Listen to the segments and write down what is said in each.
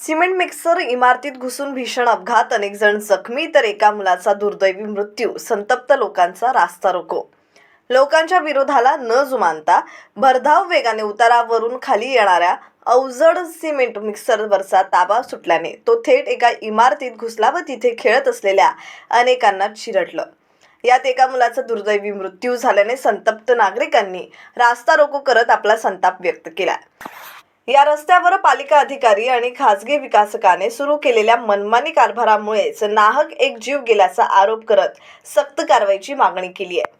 Cement mixer इमारतीत घुसून भीषण अपघात. अनेक जण जखमी तर एका मुलाचा दुर्दैवी मृत्यू. संतप्त लोकांचा रास्ता रोको. लोकांच्या विरोधाला न जुमानता भरधाव वेगाने उतारावरून खाली येणाऱ्या अवजड सिमेंट मिक्सरवरचा ताबा सुटल्याने तो थेट एका इमारतीत घुसला व तिथे खेळत असलेल्या अनेकांना चिरडलं. यात एका मुलाचा दुर्दैवी मृत्यू झाल्याने संतप्त नागरिकांनी रास्ता रोको करत आपला संताप व्यक्त केला. या रस्त्यावर पालिका अधिकारी आणि खासगी विकासकाने सुरू केलेल्या मनमानी कारभारामुळेच नाहक एक जीव गेल्याचा आरोप करत सक्त कारवाईची मागणी केली आहे.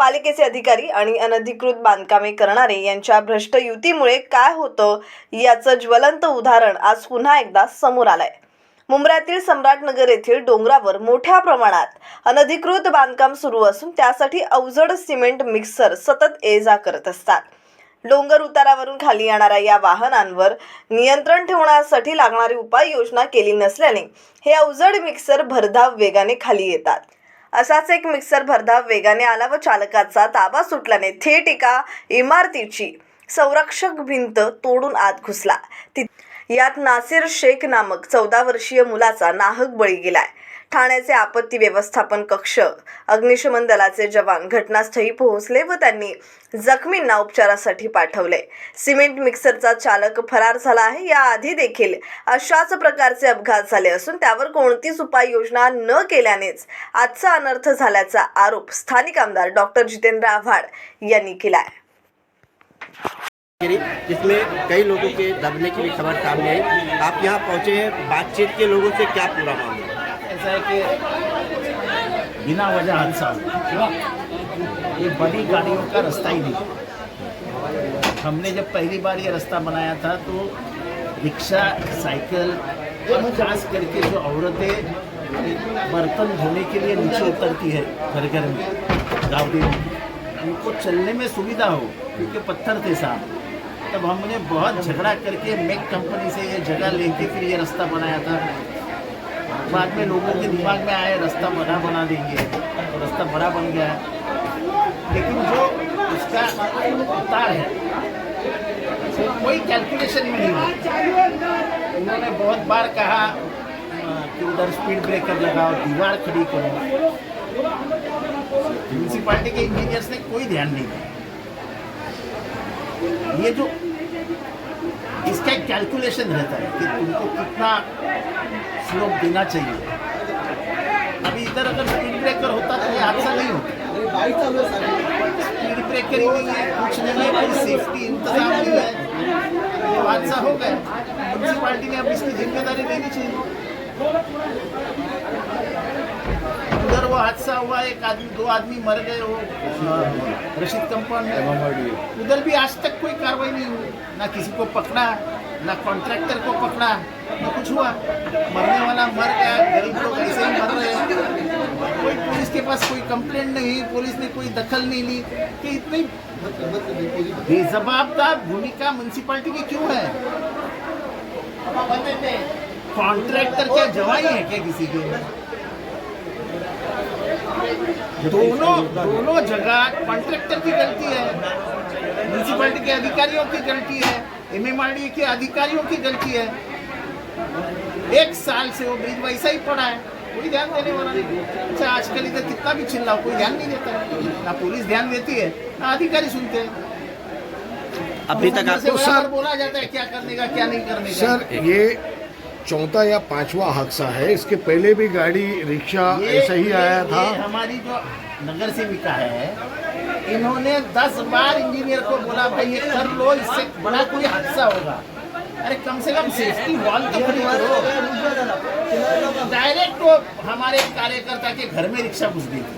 पालिकेचे अधिकारी आणि अनधिकृत बांधकामे करणारे यांच्या भ्रष्ट युतीमुळे काय होतं याचं ज्वलंत उदाहरण आज पुन्हा एकदा समोर आलंय. मुंबऱ्यातील सम्राटनगर येथील डोंगरावर मोठ्या प्रमाणात अनधिकृत बांधकाम सुरू असून त्यासाठी अवजड सिमेंट मिक्सर सतत ये जा करत असतात. डोंगर उतारावरून खाली येणाऱ्या या वाहनांवर नियंत्रण ठेवण्यासाठी लागणारी उपाययोजना केली नसल्याने हे अवजड मिक्सर भरधाव वेगाने खाली येतात. असाच एक मिक्सर भरधाव वेगाने आला व चालकाचा ताबा सुटल्याने थेट एका इमारतीची संरक्षक भिंत तोडून आत घुसला. ती यात नासिर शेख नामक चौदा वर्षीय मुलाचा नाहक बळी गेलाय. ठाण्याचे आपत्ती व्यवस्थापन कक्ष अग्निशमन दलाचे जवान घटनास्थळी पोहोचले व त्यांनी जखमींना उपचारासाठी पाठवले. सिमेंट मिक्सरचा चालक फरार झाला आहे. याआधी देखील अशाच प्रकारचे अपघात झाले असून त्यावर कोणतीच उपाययोजना न केल्यानेच आजचा अनर्थ झाल्याचा आरोप स्थानिक आमदार डॉक्टर जितेंद्र आव्हाड यांनी केला आहे गिरी, जिसमें कई लोगों के दबने की भी खबर सामने आई। आप यहाँ पहुँचे हैं बातचीत के लोगों से क्या पूरा मामला ऐसा है कि बिना वजह हादसा ये बड़ी गाड़ियों का रास्ता ही नहीं। हमने जब पहली बार ये रास्ता बनाया था तो रिक्शा साइकिल खास करके जो औरतें बर्तन धोने के लिए नीचे उतरती है घर घर में गावड़ी में उनको चलने में सुविधा हो क्योंकि पत्थर थे साहब तब हमने बहुत झगड़ा करके मेक कंपनी से ये जगह लेके फिर ये रास्ता बनाया था। बाद में लोगों के दिमाग में आया, रास्ता बड़ा बना देंगे। तो रास्ता बड़ा बन गया। है लेकिन जो उसका उतार है, वो कोई कैलकुलेशन में नहीं उन्होंने बहुत बार कहा, कि उधर स्पीड ब्रेकर लगाओ, दीवार खड़ी करो। म्यूनसिपालिटी के इंजीनियर्स ने कोई ध्यान नहीं दिया। ये जो इसका कैलकुलेशन रहता है कि तुमको कितना स्लोप देना चाहिए। अभी इधर अगर स्पीड ब्रेकर होता तो ये हादसा नहीं होता। स्पीड ब्रेकर ही नहीं है, कुछ नहीं है कोई सेफ्टी इंतज़ाम नहीं है। तो हादसा हो गया। म्यूनसिपालिटी ने अब इसकी ज़िम्मेदारी लेनी चाहिए। हादसा हुआ एक आदमी दो आदमी मर गए वो रशीद कंपाउंड में। उधर भी आज तक कोई कार्रवाई नहीं हुई। ना किसी को पकड़ा ना कॉन्ट्रैक्टर को पकड़ा ना कुछ हुआ। मरने वाला मर गया गरीब लोग ऐसे ही मर रहे हैं। कोई पुलिस के पास कोई कंप्लेंट नहीं पुलिस ने कोई दखल नहीं ली। कि इतनी बेजवाबदार भूमिका म्यूनसिपालिटी की क्यों है। कॉन्ट्रैक्टर क्या जवाई है क्या किसी के? दोनों दोनों जगह कॉन्ट्रैक्टर की गलती है। म्यूनसिपैलिटी के अधिकारियों की गलती है। एमएमआरडी के अधिकारियों की गलती है। एक साल से वो ब्रिज वैसा ही पड़ा है। कोई ध्यान देने वाला नहीं। अच्छा आजकल इधर कितना भी चिल्लाओ कोई ध्यान नहीं देता। है ना पुलिस ध्यान देती है ना अधिकारी सुनते हैं। अभी तक आपको बराबर बोला जाता है क्या करने का क्या नहीं करने का। सर ये चौथा या पांचवा हादसा है। इसके पहले भी गाड़ी रिक्शा ऐसा ही आया था। हमारी जो नगर सेविका है इन्होंने दस बार इंजीनियर को बोला भाई ये कर लो इससे बड़ा कोई हादसा होगा। अरे कम से कम सेफ्टी वॉल तो खड़ी करो। डायरेक्ट वो हमारे कार्यकर्ता के घर में रिक्शा घुस गई थी।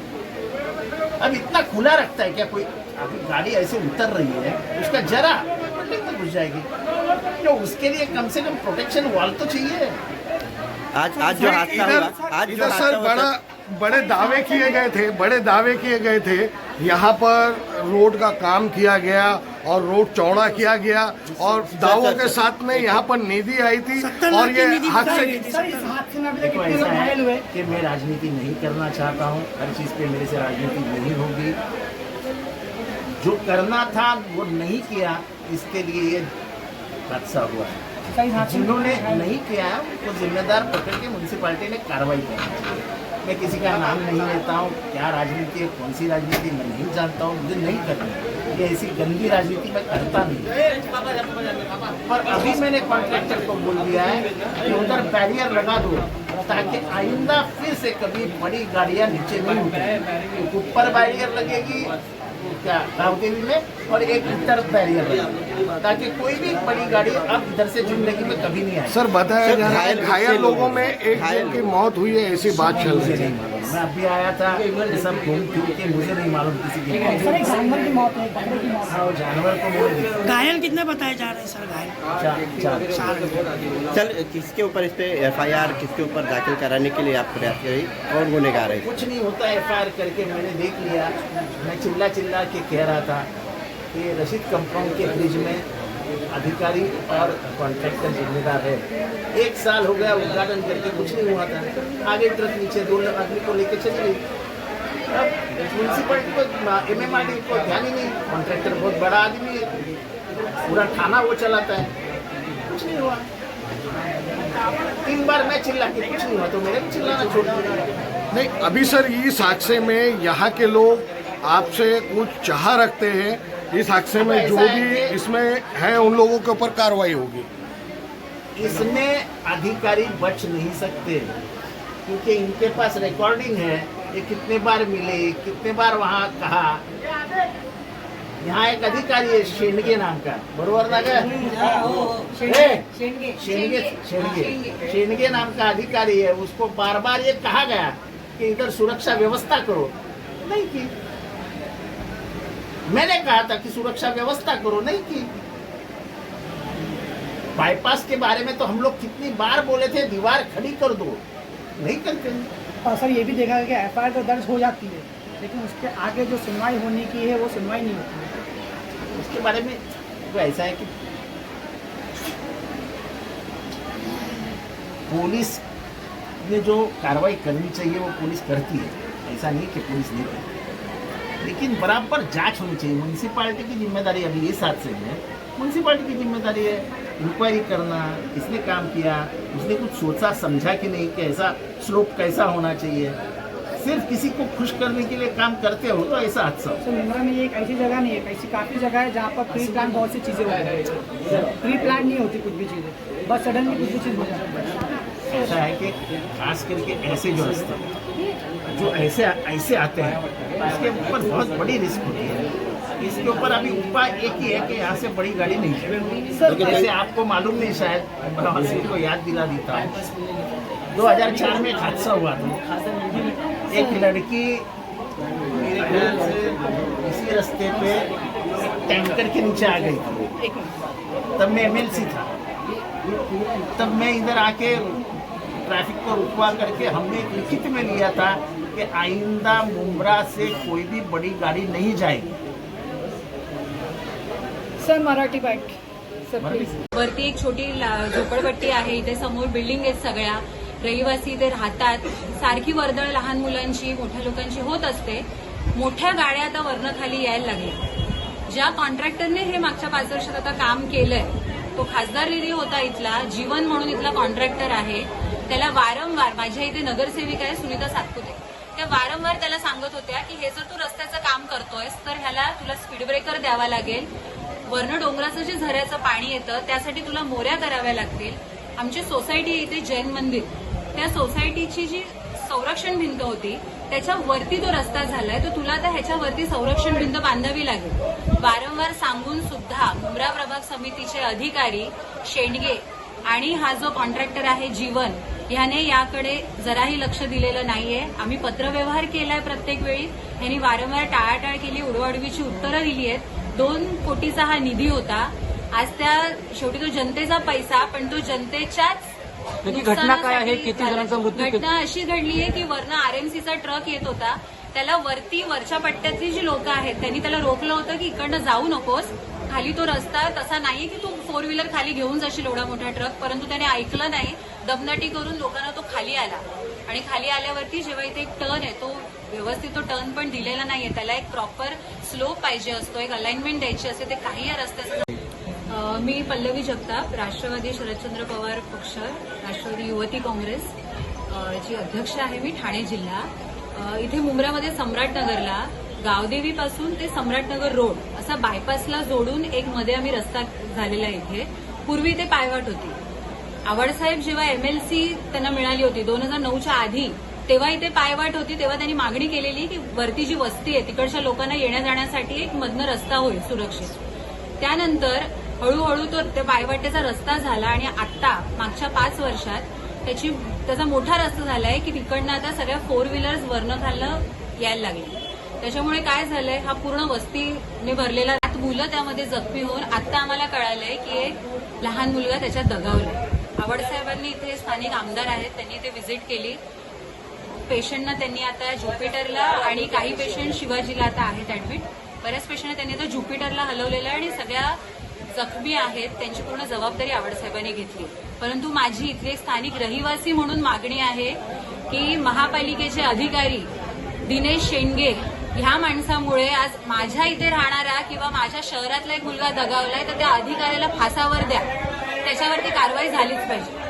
अब इतना खुला रखता है क्या कोई? गाड़ी ऐसे उतर रही है उसका जरा घुस जाएगी। तो उसके लिए कम से कम प्रोटेक्शन वॉल तो चाहिए। आज आज जो हादसा हुआ आज जो इधर सर बड़ा बड़े दावे किए गए थे बड़े दावे किए गए थे। यहाँ पर रोड का काम किया गया और रोड चौड़ा किया गया और दावों के साथ में यहाँ पर निधि आई थी और ये हादसे देखो ऐसा है कि मैं राजनीति नहीं करना चाहता हूँ। हर चीज़ पे मेरे से राजनीति नहीं होगी। जो करना था वो नहीं किया। इसके लिए ये हादसा हुआ है। जिन्होंने नहीं किया है उनको जिम्मेदार पकड़ के म्यूनसिपालिटी ने कार्रवाई करनी चाहिए मैं किसी का नाम नहीं लेता हूँ क्या राजनीति है कौन सी राजनीति मैं नहीं जानता हूँ मुझे नहीं करनी ये ऐसी गंदी राजनीति मैं करता नहीं पर अभी मैंने कॉन्ट्रैक्टर को बोल दिया है कि उधर बैरियर लगा दो ताकि आइंदा फिर से कभी बड़ी गाड़ियाँ नीचे नहीं उतरे। ऊपर बैरियर लगेगी क्या में? और एक इधर बैरियर बना ताकि कोई भी बड़ी गाड़ी अब इधर से ज़िंदगी में कभी नहीं आए सर बताया जा रहा है घायल लोगों में एक घायल जन की मौत हुई है ऐसी बात चल रही नहीं है मालूम। मैं अभी आया था ये सब घूम फिर के मुझे नहीं मालूम किसी की मौत जानवर की मौत है एक बकरे की मौत हाँ, वो जानवर को मैंने घायल कितने बताए जा रहे हैं? सर घायल। चल किसके ऊपर इस पे एफआईआर किसके ऊपर दाखिल कराने के लिए आप प्रयास करें? कौन गुनेगार है? कुछ नहीं होता एफ़ करके मैंने देख लिया। मैं चिल्ला चिल्ला के कह रहा था कि रशीद कंपाउंड के ब्रिज में अधिकारी और कॉन्ट्रैक्टर जिम्मेदार है। एक साल हो गया उद्घाटन करके कुछ नहीं हुआ था। आगे ट्रक नीचे दो आदमी को लेके चली गई। अब म्यूनसिपलिटी को एम एम को ध्यान ही नहीं। कॉन्ट्रैक्टर बहुत बड़ा आदमी है। पूरा थाना वो चलाता है। कुछ नहीं हुआ। तीन बार मैं चिल्ला के कुछ नहीं हुआ तो भी चिल्लाना छोड़ नहीं अभी सर इस हादसे में यहाँ के लोग आपसे कुछ चाह रखते हैं। इस हादसे में जो भी इसमें है उन लोगों के ऊपर कार्रवाई होगी। इसमें अधिकारी बच नहीं सकते क्योंकि इनके पास रिकॉर्डिंग है। ये कितने बार मिले कितने बार वहाँ कहा यहाँ एक अधिकारी है शेंडगे नाम का। बरोबर ना का शेंडगे। शेंडगे शेंडगे नाम का अधिकारी है उसको बार बार ये कहा गया कि इधर सुरक्षा व्यवस्था करो। नहीं की। मैंने कहा था कि सुरक्षा व्यवस्था करो नहीं की। बाईपास के बारे में तो हम लोग कितनी बार बोले थे दीवार खड़ी कर दो। नहीं करते। और सर ये भी देखा गया कि एफ़ तो दर्ज हो जाती है लेकिन उसके आगे जो सुनवाई होने की है वो सुनवाई नहीं होती है। उसके बारे में तो ऐसा है कि पुलिस ने जो कार्रवाई करनी चाहिए, वो पुलिस करती है। ऐसा नहीं कि पुलिस नहीं करती। लेकिन बराबर जाँच होनी चाहिए। म्यूनसिपालिटी की ज़िम्मेदारी अभी इस हादसे में म्यूनसिपालिटी की ज़िम्मेदारी है इंक्वायरी करना, किसने काम किया, उसने कुछ सोचा, समझा कि नहीं कि ऐसा स्लोप कैसा होना चाहिए। सिर्फ़ किसी को खुश करने के लिए काम करते हो तो ऐसा हादसा हो सर मुंद्रा में ये एक ऐसी जगह नहीं है ऐसी काफ़ी जगह है जहाँ पर प्री प्लान बहुत सी चीज़ें होती हैं। प्री प्लान नहीं होती कुछ भी चीज़ें। बस सडनली कुछ भी चीज़ हो जाती है। ऐसा है कि खास करके ऐसे जो रास्ते जो ऐसे ऐसे आते हैं इसके ऊपर बहुत बड़ी रिस्क होती है। इसके ऊपर अभी उपाय एक ही है कि यहाँ से बड़ी गाड़ी नहीं। चलेगी सर, जैसे आपको मालूम नहीं शायद मैं को याद दिला देता हूँ। 2004 में एक हादसा हुआ था। एक लड़की मेरे ख्याल से इसी रास्ते पे टैंकर के नीचे आ गई थी। तब मैं एमएलसी था। तब मैं इधर आके ट्रैफ़िक को रुकवा करके हमने एक लिखित में लिया था कि आइंदा मुमरा से कोई भी बड़ी गाड़ी नहीं जाएगी। Sir Marathi byte sir please वरती एक छोटी झोपडपट्टी आहे. इथे समोर बिल्डिंग आहेत सगळ्या. रहिवासी इथे राहतात. सारखी वर्दळ लहान मुलांची मोठ्या लोकांची होत असते. मोठ्या गाड्या आता वर्णखाली यायला लागल्या. ज्या कॉन्ट्रॅक्टरने हे मागच्या पाच वर्षात आता काम केलंय तो खासदार निधी होता इथला जीवन म्हणून इथला कॉन्ट्रॅक्टर आहे. त्याला वारंवार माझ्या इथे नगरसेविका आहे सुनीता सातपुते. त्या वारंवार त्याला सांगत होत्या की हे जर तू रस्त्याचं काम करतोयस तर ह्याला तुला स्पीड ब्रेकर द्यावा लागेल. वर्ण डोंगराचं जे झऱ्याचं पाणी येतं त्यासाठी तुला मोऱ्या कराव्या लागतील. आमची सोसायटी इथे जैन मंदिर. त्या सोसायटीची जी संरक्षण भिंत होती त्याच्या वरती तो रस्ता झालाय. तर तुला आता ह्याच्यावरती संरक्षण भिंत बांधावी लागेल. वारंवार सांगून सुद्धा मुंब्रा प्रभाग समितीचे अधिकारी शेंडगे आणि हा जो कॉन्ट्रॅक्टर आहे जीवन ह्याने याकडे जराही लक्ष दिलेलं नाहीये. आम्ही पत्रव्यवहार केलाय प्रत्येक वेळी. यांनी वारंवार टाळाटाळ केली उडवाडवीची उत्तरं दिली आहेत. दोन कोटीचा हा निधी होता. आज त्या शेवटी तो जनतेचा पैसा पण तो जनतेच्याच घटना काय आहे? किती जणांचा मृत्यू घटना अशी घडली आहे की वरनं आरएमसीचा ट्रक येत होता. त्याला वरती वरच्या पट्ट्यातली जी लोक आहेत त्यांनी त्याला रोखलं होतं की इकडनं जाऊ नकोस. खाली तो रस्ता तसा नाहीये की तू फोर व्हीलर खाली घेऊन जाशील एवढा मोठा ट्रक परंतु त्याने ऐकलं नाही. दमदाटी करून लोकांना तो खाली आला. आणि खाली आल्यावरती जेव्हा इथे एक टर्न आहे तो व्यवस्थित तो टर्न पण दिलेला नाहीये. त्याला एक प्रॉपर स्लोप पाहिजे असतो एक अलाइनमेंट द्यायची असते. ते काही या रस्त्याचं मी पल्लवी जगताप राष्ट्रवादी शरदचंद्र पवार पक्ष राष्ट्रवादी युवती काँग्रेस जी ची अध्यक्ष आहे मी ठाणे जिल्हा. इथे मुंब्रामध्ये सम्राटनगरला गावदेवीपासून ते सम्राटनगर रोड असा बायपासला जोडून एक मध्ये आम्ही रस्ता झालेला आहे इथे. पूर्वी ते पायवाट होती. आवडसाहेब जेव्हा एमएलसी त्यांना मिळाली होती दोन हजार नऊच्या आधी तेव्हा इथे पायवाट होती तेव्हा त्यांनी मागणी केलेली की वरती जी वस्ती आहे तिकडच्या लोकांना येण्या जाण्यासाठी एक मधनं रस्ता होईल सुरक्षित. त्यानंतर हळूहळू तो त्या पायवाटेचा रस्ता झाला आणि आत्ता मागच्या पाच वर्षात त्याची त्याचा मोठा रस्ता झालाय की तिकडनं आता सगळ्या फोर व्हीलर्स वरनं खालनं यायला लागले. त्याच्यामुळे काय झालंय हा पूर्ण वस्तीने भरलेला मुलं त्यामध्ये जखमी होऊन आता आम्हाला कळालंय की एक लहान मुलगा त्याच्यात दगावलाय. आवडसाहेबांनी इथे स्थानिक आमदार आहेत त्यांनी इथे व्हिजिट केली. पेशंटना त्यांनी आता ज्युपिटरला आणि काही पेशंट शिवाजीला आता आहेत ऍडमिट बऱ्याच पेशंट त्यांनी आता ज्युपिटरला हलवलेलं आहे आणि सगळ्या जखमी आहेत त्यांची पूर्ण जबाबदारी आवडसाहेबांनी घेतली. परंतु माझी इथले स्थानिक रहिवासी म्हणून मागणी आहे की महापालिकेचे अधिकारी दिनेश शेंडगे ह्या माणसामुळे आज माझ्या इथे राहणारा किंवा माझ्या शहरातला एक मुलगा दगावलाय तर त्या अधिकाऱ्याला फासावर द्या. त्याच्यावरती कारवाई झालीच पाहिजे.